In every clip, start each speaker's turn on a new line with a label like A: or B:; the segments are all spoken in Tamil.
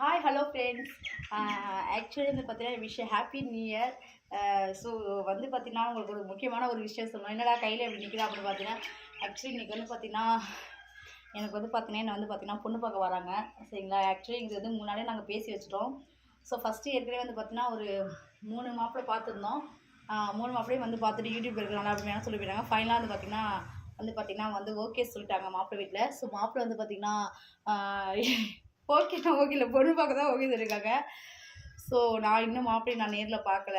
A: ஹாய் ஹலோ ஃப்ரெண்ட்ஸ் ஆக்சுவலி வந்து பார்த்தீங்கன்னா wish happy new year so வந்து பார்த்தீங்கன்னா உங்களுக்கு ஒரு முக்கியமான ஒரு விஷயம் சொல்லணும். என்னடா கையில் எப்படி நிற்கிறா அப்படின்னு பார்த்தீங்கன்னா ஆக்சுவலி இன்றைக்கி வந்து பார்த்தீங்கன்னா எனக்கு வந்து பார்த்தீங்கன்னா என்ன வந்து பார்த்தீங்கன்னா பொண்ணு பார்க்க வராங்க. சரிங்களா? ஆக்சுவலி இது வந்து முன்னாடியே நாங்கள் பேசி வச்சிட்டோம். ஸோ ஃபஸ்ட்டு ஏற்கனவே வந்து பார்த்தீங்கன்னா ஒரு மூணு மாப்பிள்ளை பார்த்துருந்தோம். மூணு மாப்பிளையும் வந்து பார்த்துட்டு யூடியூப் இருக்கிறாங்க அப்படின்னு சொல்லி போயிட்டாங்க ஃபைனலாக வந்து பார்த்தீங்கன்னா வந்து பார்த்தீங்கன்னா வந்து ஓகே சொல்லிட்டாங்க மாப்பிள்ளை வீட்டில் ஸோ மாப்பிள்ளை வந்து பார்த்தீங்கன்னா ஓகே ஓகே இல்லை. பொண்ணு பார்க்க தான் ஓகே சொல்லியிருக்காங்க. ஸோ நான் இன்னும் மாப்பிள்ளை நான் நேரில் பார்க்கல.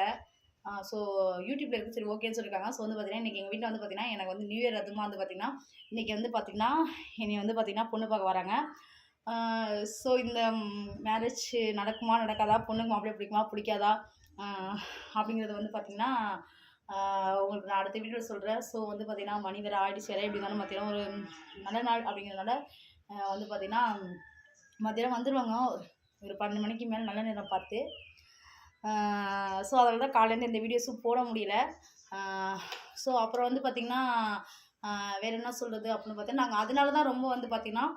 A: ஸோ யூடியூப்ல இருக்கு சரி ஓகேன்னு சொல்லியிருக்காங்க. ஸோ வந்து பார்த்தீங்கன்னா இன்றைக்கி எங்கள் வீட்டில் வந்து பார்த்தீங்கன்னா எனக்கு வந்து நியூ இயர் அதுமா வந்து பார்த்தீங்கன்னா இன்றைக்கி வந்து பார்த்தீங்கன்னா என்னை வந்து பார்த்தீங்கன்னா பொண்ணு பார்க்க வராங்க. ஸோ இந்த மேரேஜ் நடக்குமா நடக்காதா பொண்ணுக்கு மாப்பிள்ளை பிடிக்குமா பிடிக்காதா அப்படிங்கிறது வந்து பார்த்திங்கன்னா உங்களுக்கு நான் அடுத்த வீடியோ சொல்கிறேன் ஸோ வந்து பார்த்திங்கன்னா மணி வேறு ஆயிடுச்சு வேறு எப்படி இருந்தாலும் பார்த்தீங்கன்னா ஒரு நல்ல நாள் அப்படிங்கிறதுனால வந்து பார்த்திங்கன்னா மத்தியானம் வந்துடுவாங்க ஒரு பன்னெண்டு மணிக்கு மேலே நல்ல நேரம் பார்த்து. ஸோ அதனால தான் காலையிலேருந்து இந்த வீடியோஸும் போட முடியல. ஸோ அப்புறம் வந்து பார்த்திங்கன்னா வேறு என்ன சொல்கிறது அப்படின்னு பார்த்தீங்கன்னா நாங்கள் அதனால தான் ரொம்ப வந்து பார்த்திங்கன்னா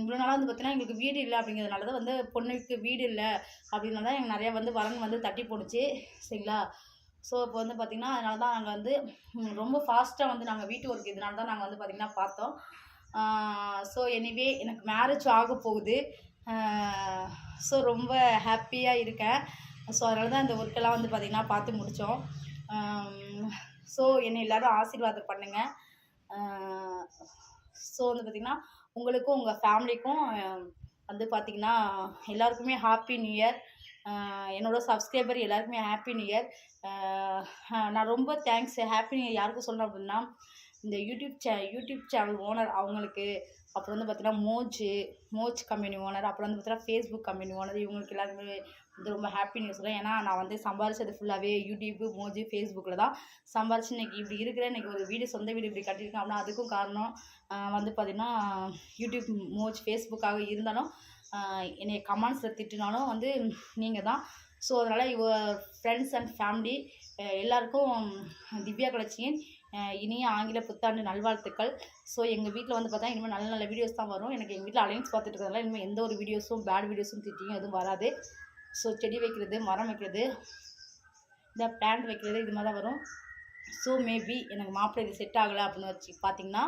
A: இவ்வளோ நாளாக வந்து பார்த்தீங்கன்னா எங்களுக்கு வீடு இல்லை அப்படிங்கிறதுனால தான் வந்து பொண்ணுக்கு வீடு இல்லை அப்படின்னால தான் எங்கள் நிறையா வந்து வரன் வந்து தட்டி போணுச்சு சரிங்களா? ஸோ இப்போ வந்து பார்த்திங்கன்னா அதனால தான் நாங்கள் வந்து ரொம்ப ஃபாஸ்ட்டாக வந்து நாங்கள் வீட்டு ஒர்க் இதனால தான் நாங்கள் வந்து பார்த்திங்கன்னா பார்த்தோம். ஸோ எனிவே எனக்கு மேரேஜ் ஆக போகுது ஸோ ரொம்ப ஹாப்பியாக இருக்கேன். ஸோ அதனால தான் இந்த ஒர்க்கெல்லாம் வந்து பார்த்திங்கன்னா பார்த்து முடித்தோம் ஸோ என்னை எல்லோரும் ஆசீர்வாதம் பண்ணுங்கள் ஸோ வந்து பார்த்திங்கன்னா உங்களுக்கும் உங்கள் ஃபேமிலிக்கும் வந்து பார்த்திங்கன்னா எல்லாருக்குமே ஹாப்பி நியூ இயர் என்னோடய சப்ஸ்கிரைபர் எல்லாருக்குமே ஹாப்பி நியூ இயர் நான் ரொம்ப தேங்க்ஸ் ஹாப்பி நியூ இயர் யாருக்கும் சொல்லணும் அப்படின்னா இந்த யூடியூப் சே யூடியூப் சேனல் ஓனர் அவங்களுக்கு அப்புறம் வந்து பார்த்தீங்கன்னா மோஜ் மோஜ் கம்பெனி ஓனர் அப்புறம் வந்து பார்த்தீங்கன்னா ஃபேஸ்புக் கம்பெனி ஓனர் இவங்களுக்கு எல்லாருமே வந்து ரொம்ப ஹாப்பி நியூஸ் தான். ஏன்னா நான் வந்து சம்பாரிச்சது ஃபுல்லாகவே யூடியூப்பு மோஜ் ஃபேஸ்புக்கில் தான் சம்பாரிச்சு இன்னைக்கு இப்படி இருக்கிறேன். இன்றைக்கி ஒரு வீடு சொந்த வீடு இப்படி கட்டியிருக்கேன் அப்படின்னா அதுக்கும் காரணம் வந்து பார்த்திங்கன்னா யூடியூப் மோஜ் ஃபேஸ்புக்காக இருந்தாலும் என்னை கமெண்ட்ஸில் திட்டினாலும் வந்து நீங்கள் தான். ஸோ அதனால் இவ ஃப்ரெண்ட்ஸ் அண்ட் ஃபேமிலி எல்லாருக்கும் திவ்யா கலட்சியின் இனிய ஆங்கில புத்தாண்டு நல்வாழ்த்துக்கள். ஸோ எங்கள் வீட்டில் வந்து பார்த்தா இனிமேல் நல்ல நல்ல வீடியோஸ் தான் வரும். எனக்கு எங்கள் வீட்டில் அலைன்ஸ் பார்த்துட்டு இருக்கிறதுனால இனிமேல் எந்த ஒரு வீடியோஸும் பேட் வீடியோஸும் திட்டியும் எதுவும் வராது. ஸோ செடி வைக்கிறது மரம் வைக்கிறது இந்த பிளான்ட் வைக்கிறது இது மாதிரி தான் வரும். ஸோ மேபி எனக்கு மாப்பிள்ளை இது செட் ஆகலை அப்படின்னு வச்சு பார்த்திங்கன்னா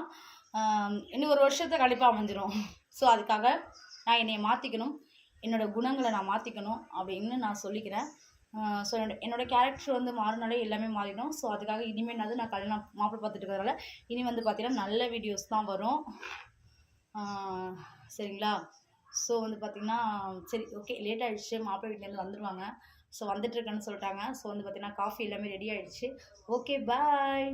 A: இன்னும் ஒரு வருஷத்தை கண்டிப்பாக அமைஞ்சிரும். ஸோ அதுக்காக நான் என்னை மாற்றிக்கணும் என்னோடய குணங்களை நான் மாற்றிக்கணும் அப்படின்னு நான் சொல்லிக்கிறேன். ஸோ என்னோட என்னோடய கேரக்டர் வந்து மாறினாலே எல்லாமே மாறிடும். ஸோ அதுக்காக இனிமேல் வந்து நான் கல்யாணம் மாப்பிள்ளை பார்த்துட்டு இருக்கிறதால இனி வந்து பார்த்தீங்கன்னா நல்ல வீடியோஸ் தான் வரும். சரிங்களா? ஸோ வந்து பார்த்திங்கன்னா சரி ஓகே லேட் ஆகிடுச்சு மாப்பிள்ளை வீட்டிலேருந்து வந்துடுவாங்க ஸோ வந்துட்டுருக்கேன்னு சொல்லிட்டாங்க. ஸோ வந்து பார்த்திங்கன்னா காஃபி எல்லாமே ரெடி ஆகிடுச்சு ஓகே பாய்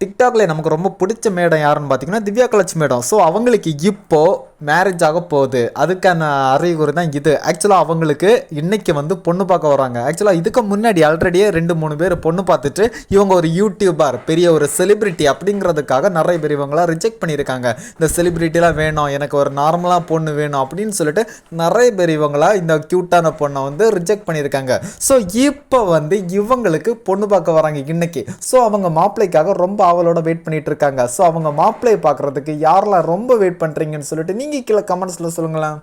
B: டிக்டாக்ல நமக்கு ரொம்ப பிடிச்ச மேடம் யாருன்னு பார்த்தீங்கன்னா திவ்யா கலட்சி மேடம். ஸோ அவங்களுக்கு இப்போ மேரேஜ் ஆக போகுது. அதுக்கான அறிகுறி தான் இது. ஆக்சுவலாக அவங்களுக்கு இன்னைக்கு வந்து பொண்ணு பார்க்க வராங்க. ஆக்சுவலாக இதுக்கு முன்னாடி ஆல்ரெடியே ரெண்டு மூணு பேர் பொண்ணு பார்த்துட்டு இவங்க ஒரு யூடியூபர் பெரிய ஒரு செலிபிரிட்டி அப்படிங்கிறதுக்காக நிறைய பேர் இவங்களாம் ரிஜெக்ட் பண்ணியிருக்காங்க. இந்த செலிபிரிட்டிலாம் வேணும் எனக்கு ஒரு நார்மலாக பொண்ணு வேணும் அப்படின்னு சொல்லிட்டு நிறைய பேர் இவங்களாம் இந்த க்யூட்டான பொண்ணை வந்து ரிஜெக்ட் பண்ணியிருக்காங்க. ஸோ இப்போ வந்து இவங்களுக்கு பொண்ணு பார்க்க வராங்க இன்னைக்கு. ஸோ அவங்க மாப்பிள்ளைக்காக ரொம்ப ரொம்ப ஆவலோட வெயிட் பண்ணிட்டு இருக்காங்க ஸோ அவங்க மாப்பிள்ளையை பார்க்கறதுக்கு யாரெல்லாம் ரொம்ப வெயிட் பண்ணுறீங்கன்னு சொல்லிட்டு நீங்கள் கீழே கமெண்ட்ஸில் சொல்லுங்களேன்.